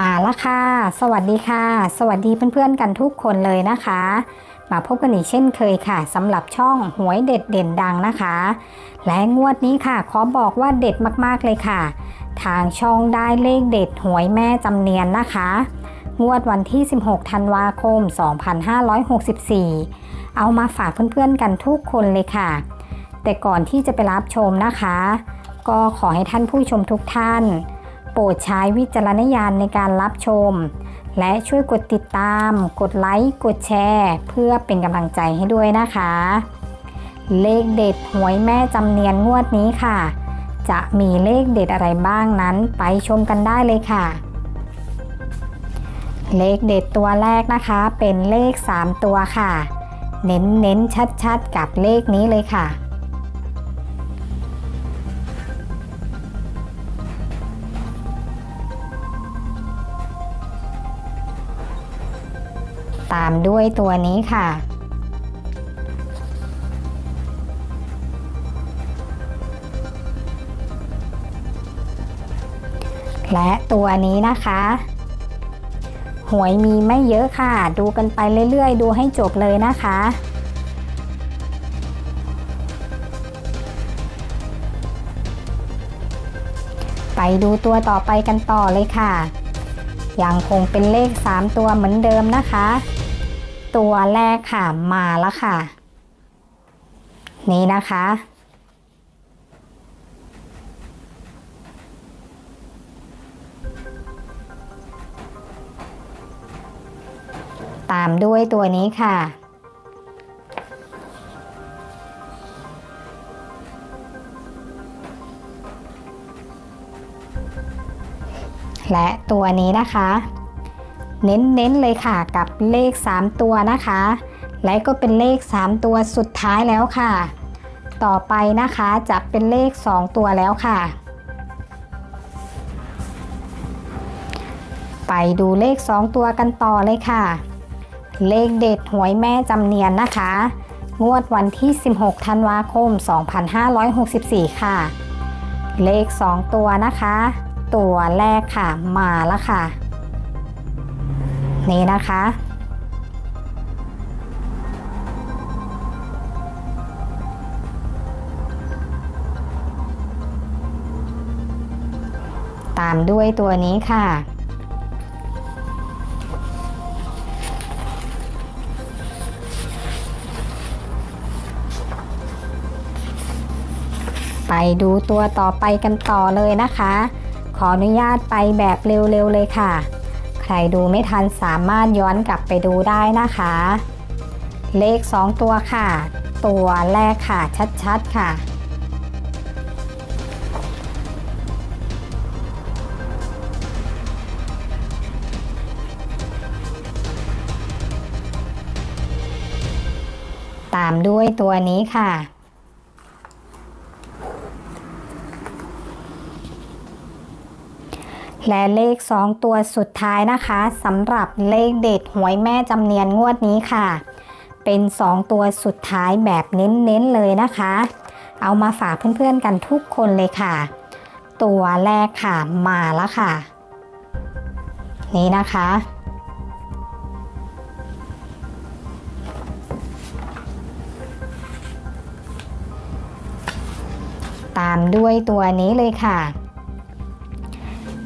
มาแล้วค่ะ สวัสดีค่ะ สวัสดีเพื่อนๆกันทุกคนเลยนะคะ มาพบกันอีกเช่นเคยค่ะสำหรับช่องหวยเด็ดเด่นดังนะคะ และงวดนี้ค่ะ ขอบอกว่าเด็ดมากๆเลยค่ะ ทางช่องได้เลขเด็ดหวยแม่จำเนียนนะคะ งวดวันที่ 16 ธันวาคม 2564 เอามาฝากเพื่อนๆกันทุกคนเลยค่ะ แต่ก่อนที่จะไปรับชมนะคะ ก็ขอให้ท่านผู้ชมทุกท่าน โปรดใช้วิจารณญาณในการรับชม และช่วยกดติดตาม กดไลค์ กดแชร์ เพื่อเป็นกำลังใจให้ด้วยนะคะ เลขเด็ดหวยแม่จำเนียนงวดนี้ค่ะ จะมีเลขเด็ดอะไรบ้างนั้นไปชมกันได้เลยค่ะ เลขเด็ดตัวแรกนะคะ เป็นเลข 3 ตัวค่ะ เน้นเน้นชัดๆ กับเลขนี้เลยค่ะ ตามด้วยตัวนี้ค่ะ และตัวนี้นะคะหวยมีไม่เยอะค่ะ ดูกันไปเรื่อย ๆ ดูให้จบเลยนะคะ ไปดูตัวต่อไปกันต่อเลยค่ะ ยังคงเป็นเลข 3 ตัวเหมือนเดิมนะคะ ตัวแรกค่ะมาแล้วค่ะ นี่นะคะ ตามด้วยตัวนี้ค่ะและตัวนี้นะคะ เน้นๆเลยค่ะกับเลข 3 ตัวนะคะ และก็เป็นเลข 3 ตัวสุดท้ายแล้วค่ะ ต่อไปนะคะจะเป็นเลข 2 ตัวแล้วค่ะ ไปดูเลข 2 ตัวกันต่อเลยค่ะ เลขเด็ดหวยแม่จำเนียนนะคะ งวดวันที่ 16 ธันวาคม 2564 ค่ะ เลข 2 ตัวนะคะ ตัวแรกค่ะมาแล้วค่ะ นี่นะคะ ตามด้วยตัวนี้ค่ะไปดูตัวต่อไปกันต่อเลยนะคะ ขออนุญาตไปแบบเร็วๆเลยค่ะ ใครดูไม่ทันสามารถย้อนกลับไปดูได้นะคะ เลข 2 ตัวค่ะ ตัวแรกค่ะชัดๆค่ะ ตามด้วยตัวนี้ค่ะ และเลข 2 ตัวสุดท้ายนะคะสำหรับเลขเด็ดหวยแม่จำเนียนงวดนี้ค่ะ เป็น 2 ตัวสุดท้ายแบบเน้นๆเลยนะคะ เอามาฝากเพื่อนๆกันทุกคนเลยค่ะ ตัวแรกค่ะมาแล้วค่ะ นี่นะคะ ตามด้วยตัวนี้เลยค่ะ